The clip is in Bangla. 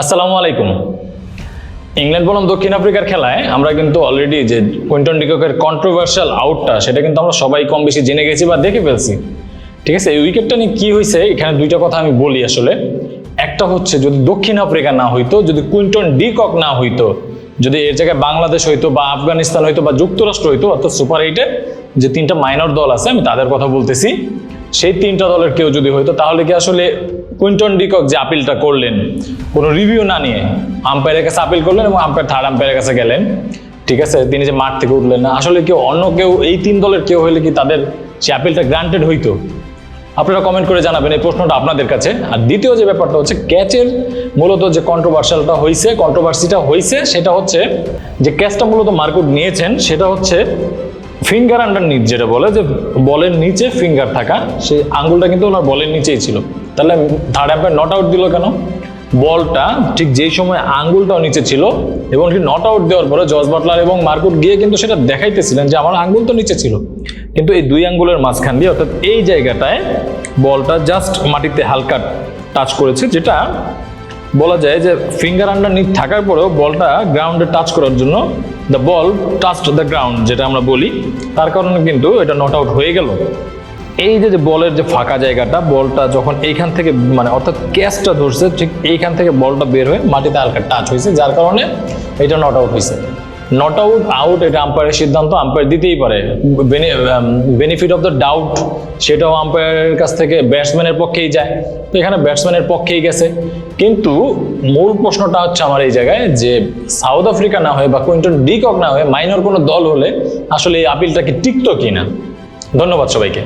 আসসালামু আলাইকুম। ইংল্যান্ড বনাম দক্ষিণ আফ্রিকার খেলায় আমরা কিন্তু অলরেডি যে কুইন্টন ডিককের কন্ট্রোভার্সিয়াল আউটটা সেটা কিন্তু আমরা সবাই কম বেশি জেনে গেছি বা দেখে ফেলছি। ঠিক আছে, এই উইকেটটা নিয়ে কি হয়েছে এখানে দুইটা কথা আমি বলি আসলে। একটা হচ্ছে যদি দক্ষিণ আফ্রিকা না হইতো, যদি কুইন্টন ডিকক না হইতো, যদি এর জায়গায় বাংলাদেশ হইতো বা আফগানিস্তান হইতো বা যুক্তরাষ্ট্র হইতো, অর্থাৎ সুপার এইটের যে তিনটা মাইনর দল আছে, আমি তাদের কথা বলতেছি। সেই তিনটা দলের কেউ যদি হইতো, তাহলে কি আসলে কুইন্টন ডিকক যে আপিলটা করলেন, কোনো রিভিউ না নিয়ে আম্পায়ারের কাছে আপিল করলেন এবং আম্পায়ার থার্ড আম্পায়ারের কাছে গেলেন। ঠিক আছে? তিনি যে মাঠ থেকে উঠলেন না। আসলে কেউ অন্য কেউ, এই তিন দলের কেউ হইলে কি তাদের সে আপিলটা গ্রান্টেড হইতো? আপনারা কমেন্ট করে জানাবেন এই প্রশ্নটা আপনাদের কাছে। আর দ্বিতীয় যে ব্যাপারটা হচ্ছে ক্যাচের মূলত যে কন্ট্রোভার্সালটা হয়েছে কন্ট্রোভার্সিটা হয়েছে সেটা হচ্ছে যে ক্যাচটা মূলত মার্কুট নিয়েছেন, সেটা হচ্ছে ফিঙ্গার আন্ডার নিচ যেটা বলে, যে বলের নিচে ফিঙ্গার থাকা, সেই আঙ্গুলটা কিন্তু ওনার বলের নিচেই ছিল। তাহলে থার্ড অ্যাম্পায়ার নট আউট দিল কেন? বলটা ঠিক যেই সময় আঙ্গুলটাও নিচে ছিল এবং নট আউট দেওয়ার পরে জজ বাটলার এবং মার্কুট গিয়ে কিন্তু সেটা দেখাইতেছিলেন যে আমার আঙ্গুল তো নিচে ছিল। কিন্তু এই দুই আঙ্গুলের মাঝখান দিয়ে অর্থাৎ এই জায়গাটায় বলটা জাস্ট মাটিতে হালকা টাচ করেছে, যেটা বলা যায় যে ফিঙ্গার আন্ডার নিচ থাকার পরেও বলটা গ্রাউন্ডে টাচ করার জন্য the ball touch the ground যেটা আমরা বলি। তার কারণে কিন্তু এটা নট আউট হয়ে গেল। এই যে বলের যে ফাঁকা জায়গাটা, বলটা যখন এইখান থেকে মানে অর্থাৎ ক্যাচটা ধরছে, ঠিক এইখান থেকে বলটা বের হয়ে মাটিতে হালকা টাচ হয়েছে, যার কারণে এটা নট আউট হয়েছে। নট আউট আউট এটা আম্পায়ারের সিদ্ধান্ত আম্পায়ার দিতেই পারে। বেনিফিট অফ দ্য ডাউট সেটাও আম্পায়ারের কাছ থেকে ব্যাটসম্যানের পক্ষেই যায়। তো এখানে ব্যাটসম্যানের পক্ষেই গেছে। কিন্তু মূল প্রশ্নটা হচ্ছে আমার এই জায়গায় যে সাউথ আফ্রিকা না হয়ে বা কুইন্টন ডিকক না হয়ে মাইনর কোনো দল হলে আসলে এই আপিলটা কি টিকতো কিনা? ধন্যবাদ সবাইকে।